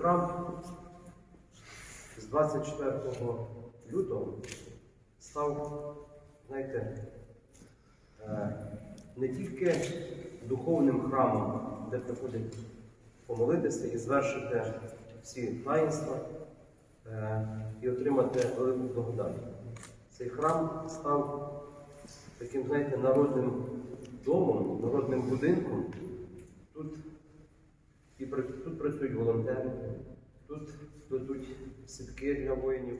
храм з 24 лютого став, знаєте, е, не тільки духовним храмом, де приходять помолитися і звершити всі таїнства е, і отримати велику благодать. Цей храм став таким, знаєте, народним домом, народним будинком. Тут і, тут працюють волонтери, тут плетуть сітки для воїнів.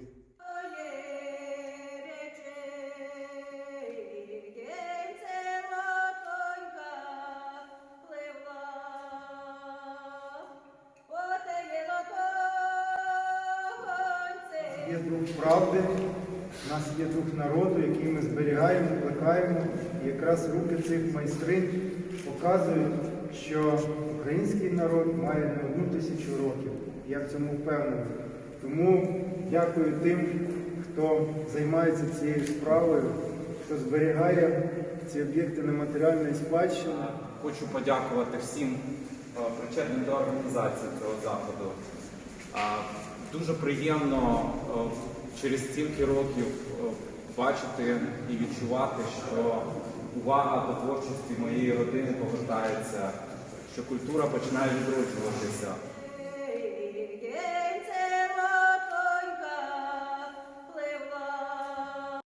Є дух правди, у нас є дух народу, який ми зберігаємо, плекаємо. І якраз руки цих майстринь показують, що український народ має не одну тисячу років. Я в цьому впевнений. Тому дякую тим, хто займається цією справою, хто зберігає ці об'єкти нематеріальної спадщини. Хочу подякувати всім е, причетним до організації цього заходу. Дуже приємно е, через стільки років е, бачити і відчувати, що увага до творчості моєї родини повертається, що культура починає відроджуватися.